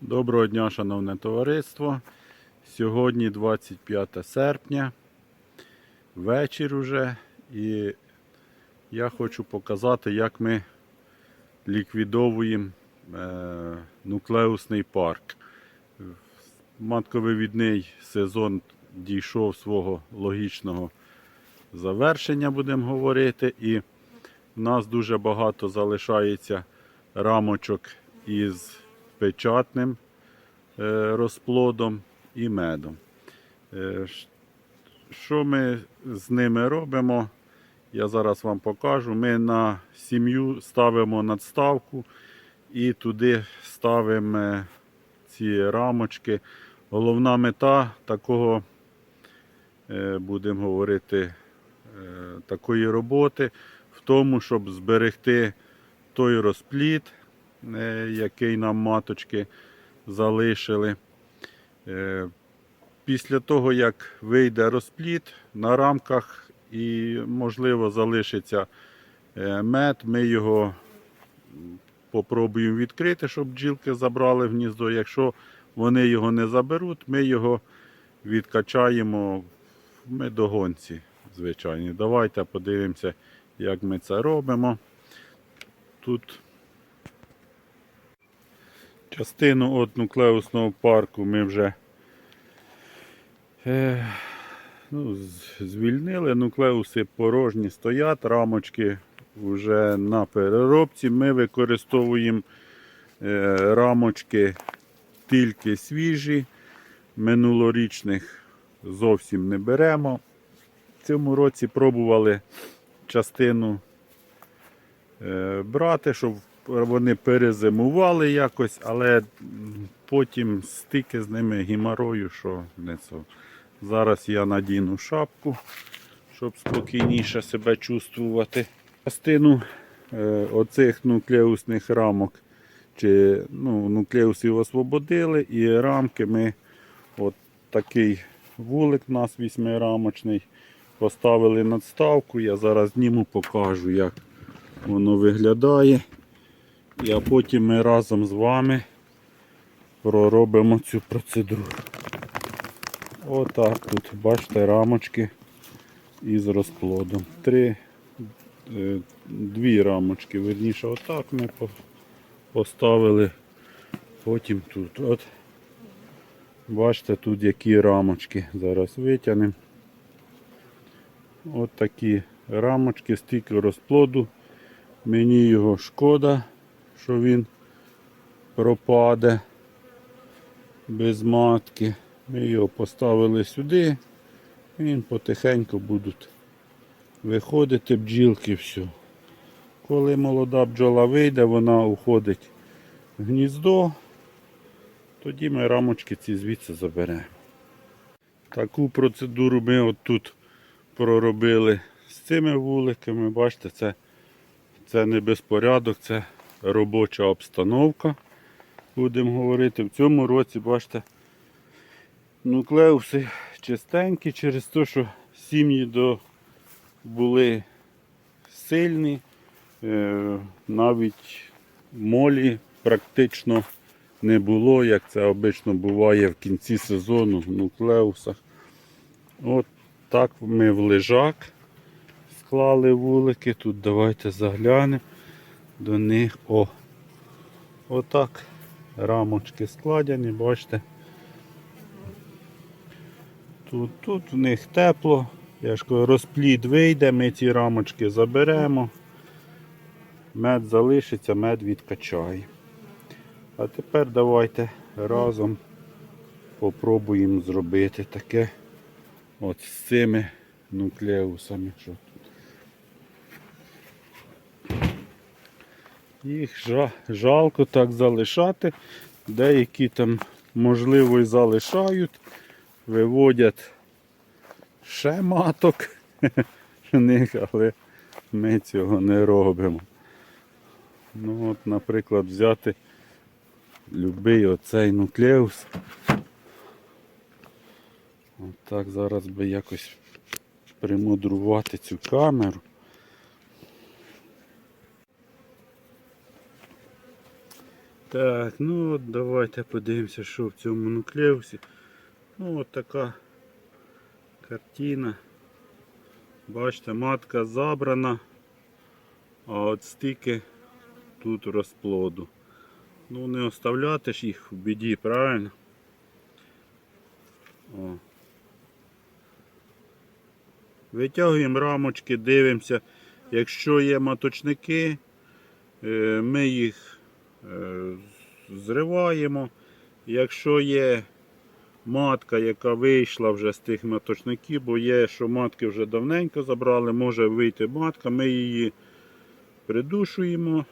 Доброго дня, шановне товариство. Сьогодні 25 серпня, вечір уже, і я хочу показати, як ми ліквідовуємо е, нуклеусний парк. Матковивідний сезон дійшов свого логічного завершення, будемо говорити, і в нас дуже багато залишається рамочок із печатним е, розплодом і медом. Е, Що ми з ними робимо? Я зараз вам покажу. Ми на сім'ю ставимо надставку і туди ставимо ці рамочки. Головна мета такого, е, будемо говорити, такої роботи в тому, щоб зберегти той розплід, який нам маточки залишили. Е, Після того, як вийде розплід на рамках і, можливо, залишиться е, мед, ми його м, попробуємо відкрити, щоб бджілки забрали в гніздо. Якщо вони його не заберуть, ми його відкачаємо в медогонці звичайні. Давайте подивимося, як ми це робимо. Тут частину від нуклеусного парку ми вже е, ну, звільнили. Нуклеуси порожні стоять, рамочки вже на переробці. Ми використовуємо е, рамочки тільки свіжі, минулорічних зовсім не беремо. В цьому році пробували частину е, брати, щоб вони перезимували якось, але потім стики з ними гімарою, що не це. Зараз я надіну шапку, щоб спокійніше себе чувствувати. Частину е, оцих нуклеусних рамок чи ну, нуклеусів освободили і рамки ми от такий вулик у нас вісьмирамочний. Поставили надставку. Я зараз зніму, покажу, як воно виглядає. І а потім ми разом з вами проробимо цю процедуру. Отак тут, бачите, рамочки із розплодом. Три, е, дві рамочки, верніше, отак ми поставили. Потім тут. От. Бачите, тут які рамочки. Зараз витягнемо. От такі рамочки, стільки розплоду. Мені його шкода, що він пропаде без матки. Ми його поставили сюди. Він потихеньку будуть виходити бджілки все. Коли молода бджола вийде, вона уходить в гніздо, тоді ми рамочки ці звідси заберемо. Таку процедуру ми от тут проробили з цими вуликами. Бачите, це, це не безпорядок, це робоча обстановка. Будемо говорити. В цьому році, бачите, нуклеуси чистенькі через те, що сім'ї до були сильні. Е, навіть молі практично не було, як це обично буває в кінці сезону в нуклеусах. От так ми в лежак склали вулики. Тут давайте заглянемо до них. О! Отак рамочки складені, бачите. Тут, тут в них тепло. Я ж кажу, розплід вийде, ми ці рамочки заберемо. Мед залишиться, мед відкачає. А тепер давайте разом попробуємо зробити таке от з цими нуклеусами. Що тут. Їх жалко так залишати. Деякі там, можливо, і залишають, виводять ще маток в них, але ми цього не робимо. Ну от, наприклад, взяти любий оцей нуклеус. От так зараз би якось примудрувати цю камеру. Так, ну от давайте подивимося, що в цьому нуклеусі. Ну от така картина. Бачите, матка забрана, а от стільки тут розплоду. Ну не оставляти ж їх в біді, правильно? О. Витягуємо рамочки, дивимося. Якщо є маточники, е, ми їх зриваємо. Якщо є матка, яка вийшла вже з тих маточників, бо є, що матки вже давненько забрали, може вийти матка, ми її придушуємо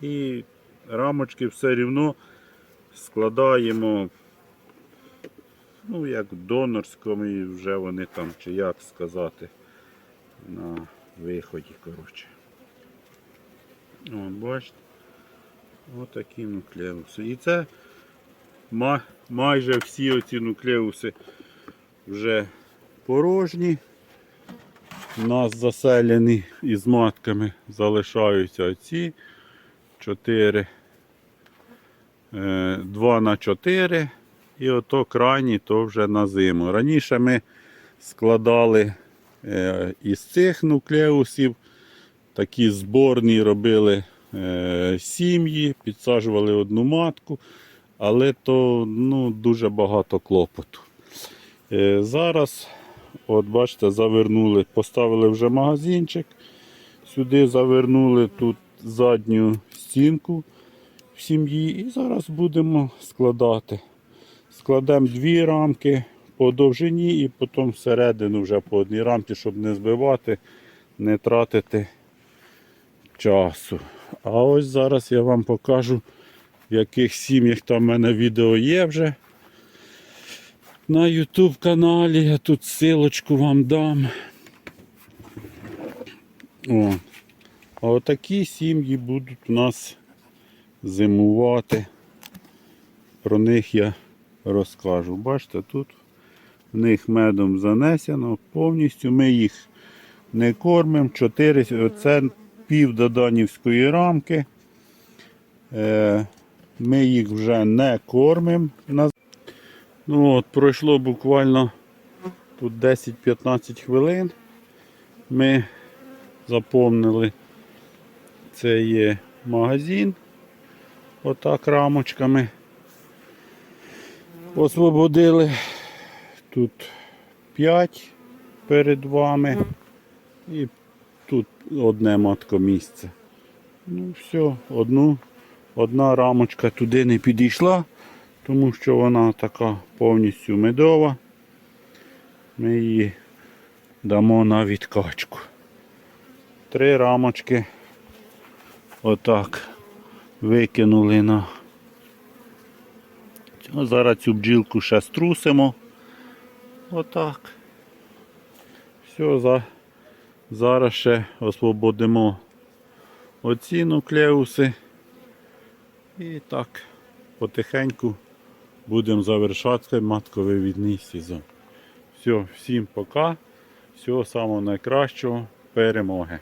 і рамочки все рівно складаємо, ну, як донорському, і вже вони там, чи як сказати, на виході, коротше. О, бачите? Отакі нуклеуси. І це майже всі оці нуклеуси вже порожні. У нас заселені із матками залишаються оці 4, 2 на 4 і ото крайні то вже на зиму. Раніше ми складали е, із цих нуклеусів такі зборні робили е, сім'ї, підсаджували одну матку, але то ну, дуже багато клопоту. Е, зараз, от бачите, завернули, поставили вже магазинчик, сюди завернули тут задню стінку в сім'ї і зараз будемо складати. Складемо дві рамки по довжині і потім всередину вже по одній рамці, щоб не збивати, не тратити часу. А ось зараз я вам покажу, в яких сім'ях там в мене відео є вже на YouTube каналі. Я тут силочку вам дам. О. А отакі сім'ї будуть у нас зимувати. Про них я розкажу. Бачите, тут в них медом занесено повністю. Ми їх не кормимо. 4, це пів доданівської рамки. Е, Ми їх вже не кормимо. Ну от, пройшло буквально тут 10-15 хвилин. Ми заповнили це є магазин. Отак рамочками. Освободили тут 5 перед вами. І тут одне маткомісце. Ну все, одну, одна рамочка туди не підійшла, тому що вона така повністю медова. Ми її дамо на відкачку. Три рамочки отак викинули на. Зараз цю бджілку ще струсимо. Отак. Все, за... зараз ще освободимо оці нуклеуси. І так потихеньку будемо завершати матковий відний сезон. Все, всім пока. Всього самого найкращого. Перемоги.